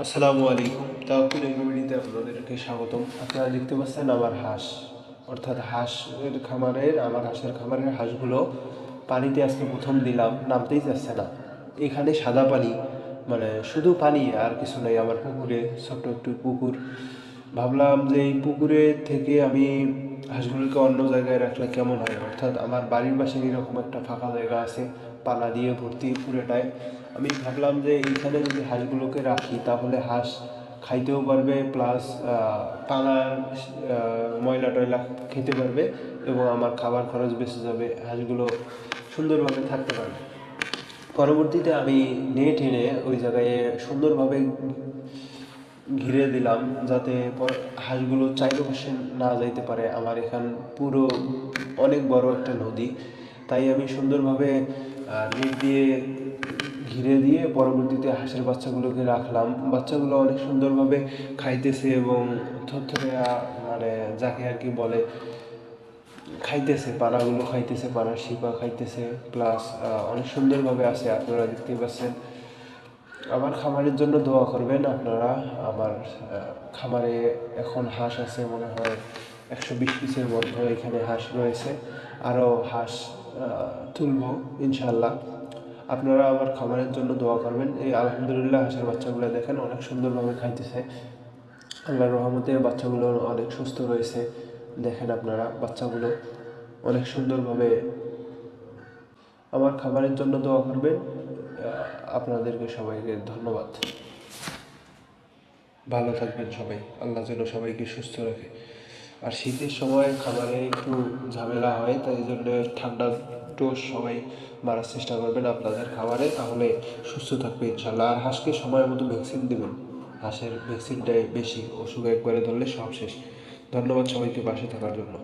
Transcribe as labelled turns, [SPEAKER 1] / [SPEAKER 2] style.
[SPEAKER 1] আসসালামু আলাইকুম। তাওকুল এগ্রোবিডিতে আপনাদেরকে স্বাগতম। আপনারা দেখতে পাচ্ছেন আমার হাঁস। অর্থাৎ হাঁসের খামারের, আমার হাঁসের খামারের হাঁসগুলো পানিতে আজকে প্রথম দিলাম, নামতেই যাচ্ছে না। এখানে সাদা পানি মানে শুধু পানি আর কিছু নেই, আমার পুকুরে, ছোট্ট একটু পুকুর। ভাবলাম যে এই পুকুরে থেকে আমি হাঁসগুলোকে অন্য জায়গায় রাখলে কেমন হয়? অর্থাৎ আমার বাড়ির পাশে এরকম একটা ফাঁকা জায়গা আছে পানা দিয়ে ভর্তি পুরোটায় আমি ভাবলাম যে এইখানে যদি হাঁসগুলোকে রাখি তাহলে হাঁস খাইতেও পারবে প্লাস আহ, ময়লা টয়লা খেতে পারবে এবং আমার খাবার খরচ বেঁচে যাবে হাঁসগুলো সুন্দরভাবে থাকতে পারবে। পরবর্তীতে আমি নেট এনে ওই জায়গায় সুন্দরভাবে ঘিরে দিলাম যাতে হাঁসগুলো চারিপাশে না যাইতে পারে। আমার এখান পুরো অনেক বড় একটা নদী তাই আমি সুন্দরভাবে নেট দিয়ে ঘিরে দিয়ে পরবর্তীতে হাঁসের বাচ্চাগুলোকে রাখলাম। বাচ্চাগুলো অনেক সুন্দরভাবে খাইতেছে এবং থরথরে মানে যাকে আর কি বলে, খাইতেছে পানাগুলো খাইতেছে পানার শিপা খাইতেছে। প্লাস অনেক সুন্দরভাবে আছে, আপনারা দেখতেই পাচ্ছেন। আমার খামারের জন্য দোয়া করবেন আপনারা। আমার খামারে এখন হাঁস আছে মনে হয় একশো বিশ পিসের মধ্যে এখানে হাঁস রয়েছে। আরও হাঁস তুলবো ইনশাল্লাহ আপনারা আমার খামারের জন্য দোয়া করবেন। এই আলহামদুলিল্লাহ হাঁসের বাচ্চাগুলো দেখেন অনেক সুন্দরভাবে খাইতেছে। আল্লাহর রহমতে বাচ্চাগুলো অনেক সুস্থ রয়েছে। দেখেন আপনারা বাচ্চাগুলো অনেক সুন্দরভাবে আমার খাবারের জন্য দোয়া করবেন। আপনাদেরকে সবাইকে ধন্যবাদ। ভালো থাকবেন সবাই। আল্লাহ যেন সবাইকে সুস্থ রাখে। আর শীতের সময় খাবারে একটু ঝামেলা হয়, তাই জন্য ঠান্ডা একটু সবাই মারার চেষ্টা করবেন আপনাদের খাবারে, তাহলে সুস্থ থাকবে ইনশাল্লাহ। আর হাঁসকে সময় মতো ভ্যাকসিন দেবেন। হাঁসের ভ্যাকসিনটাই বেশি অসুখ একবারে ধরলে সব শেষ। ধন্যবাদ সবাইকে পাশে থাকার জন্য।